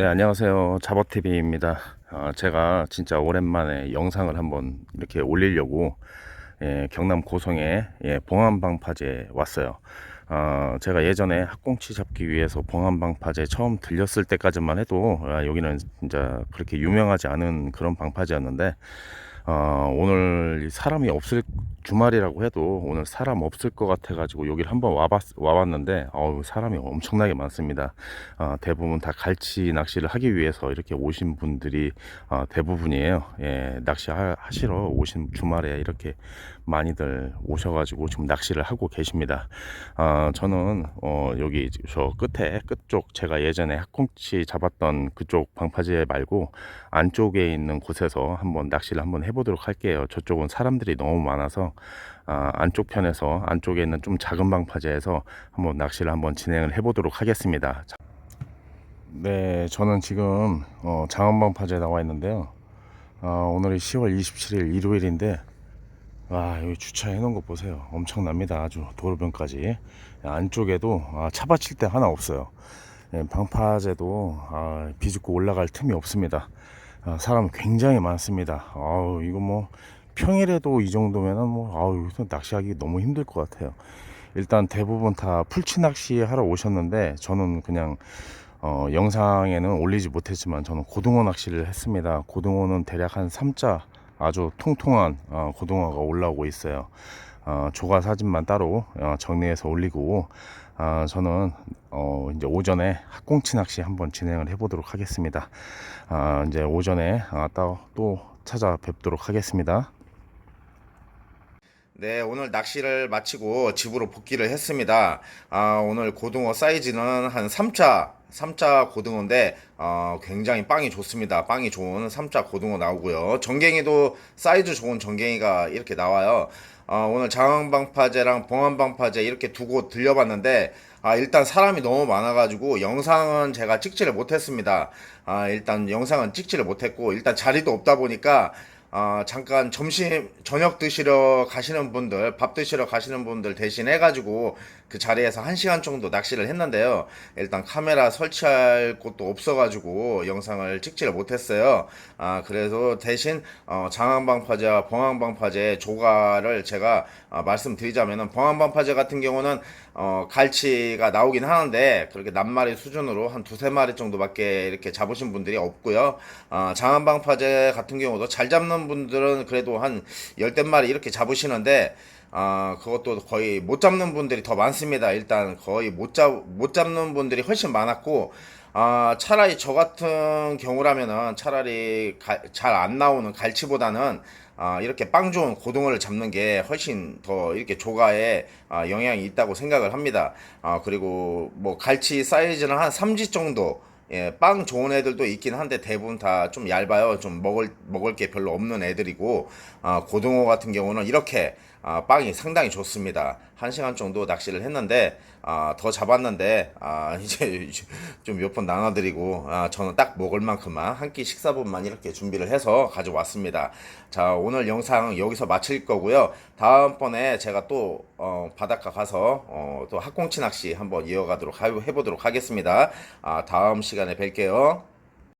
네, 안녕하세요. 잡어TV입니다. 아, 제가 진짜 오랜만에 영상을 한번 이렇게 올리려고 예, 경남 고성에 예, 봉암방파제 왔어요. 아, 제가 예전에 학꽁치 잡기 위해서 봉암방파제 처음 들렸을 때까지만 해도 아, 여기는 진짜 그렇게 유명하지 않은 그런 방파제였는데 어, 오늘 사람이 없을 주말이라고 해도 오늘 사람 없을 것 같아 가지고 여기를 한번 와봤, 와봤는데 어우 사람이 엄청나게 많습니다. 어, 대부분 다 갈치 낚시를 하기 위해서 이렇게 오신 분들이 어, 대부분이에요. 예, 낚시 하, 하시러 오신 주말에 이렇게 많이들 오셔가지고 지금 낚시를 하고 계십니다. 어, 저는 어, 여기 저 끝에 끝쪽 제가 예전에 학꽁치 잡았던 그쪽 방파제 말고 안쪽에 있는 곳에서 한번 낚시를 한번 해보 도록 할게요. 저쪽은 사람들이 너무 많아서 아, 안쪽 편에서 안쪽에 있는 좀 작은 방파제에서 한번 낚시를 한번 진행을 해보도록 하겠습니다. 자, 네, 저는 지금 어, 장원방파제에 나와 있는데요. 어, 오늘이 10월 27일 일요일인데 와 여기 주차해 놓은 거 보세요 엄청납니다 아주 도로변까지 안쪽에도 아, 차 받칠 데 하나 없어요 예, 방파제도 아, 비집고 올라갈 틈이 없습니다 아, 사람 굉장히 많습니다. 아우 이거 뭐 평일에도 이 정도면은 뭐 아우 여기서 낚시하기 너무 힘들 것 같아요. 일단 대부분 다 풀치 낚시 하러 오셨는데 저는 그냥 어, 영상에는 올리지 못했지만 저는 고등어 낚시를 했습니다. 고등어는 대략 한 3자 아주 통통한 어, 고등어가 올라오고 있어요. 어, 조가 사진만 따로 어, 정리해서 올리고 어, 저는 어, 이제 오전에 학꽁치 낚시 한번 진행을 해보도록 하겠습니다. 어, 이제 오전에 어, 또, 또 찾아뵙도록 하겠습니다. 네, 오늘 낚시를 마치고 집으로 복귀를 했습니다. 아, 오늘 고등어 사이즈는 한 3차, 3차 고등어인데, 어, 굉장히 빵이 좋습니다. 빵이 좋은 3차 고등어 나오고요. 전갱이도 사이즈 좋은 전갱이가 이렇게 나와요. 어, 오늘 장항방파제랑 봉안방파제 이렇게 두 곳 들려봤는데, 아, 일단 사람이 너무 많아가지고 영상은 제가 찍지를 못했습니다. 아, 일단 영상은 찍지를 못했고, 일단 자리도 없다 보니까, 아, 잠깐 점심, 저녁 드시러 가시는 분들, 밥 드시러 가시는 분들 대신 해가지고 그 자리에서 한 시간 정도 낚시를 했는데요. 일단 카메라 설치할 곳도 없어가지고 영상을 찍지를 못했어요. 아, 그래서 대신, 어, 장항방파제와 봉항방파제 조가를 제가 아, 말씀드리자면은 봉항방파제 같은 경우는 어, 갈치가 나오긴 하는데 그렇게 낱마리 수준으로 한 두세 마리 정도밖에 이렇게 잡으신 분들이 없고요. 어, 장안방파제 같은 경우도 잘 잡는 분들은 그래도 한 열댓 마리 이렇게 잡으시는데 아, 그것도 거의 못 잡는 분들이 더 많습니다. 일단 거의 못 잡, 못 잡는 분들이 훨씬 많았고, 아, 차라리 저 같은 경우라면은 차라리 잘 안 나오는 갈치보다는 아, 이렇게 빵 좋은 고등어를 잡는 게 훨씬 더 이렇게 조가에 아, 영향이 있다고 생각을 합니다. 아, 그리고 뭐 갈치 사이즈는 한 3지 정도 예, 빵 좋은 애들도 있긴 한데 대부분 다 좀 얇아요. 좀 먹을 먹을 게 별로 없는 애들이고 아, 고등어 같은 경우는 이렇게 아, 빵이 상당히 좋습니다. 한 시간 정도 낚시를 했는데 아, 더 잡았는데 아, 이제 좀 몇 번 나눠드리고 아, 저는 딱 먹을 만큼만 한 끼 식사분만 이렇게 준비를 해서 가져왔습니다. 자 오늘 영상 여기서 마칠 거고요. 다음번에 제가 또 어, 바닷가 가서 어, 또 학꽁치 낚시 한번 이어가도록 하, 해보도록 하겠습니다. 아, 다음 시간에 뵐게요.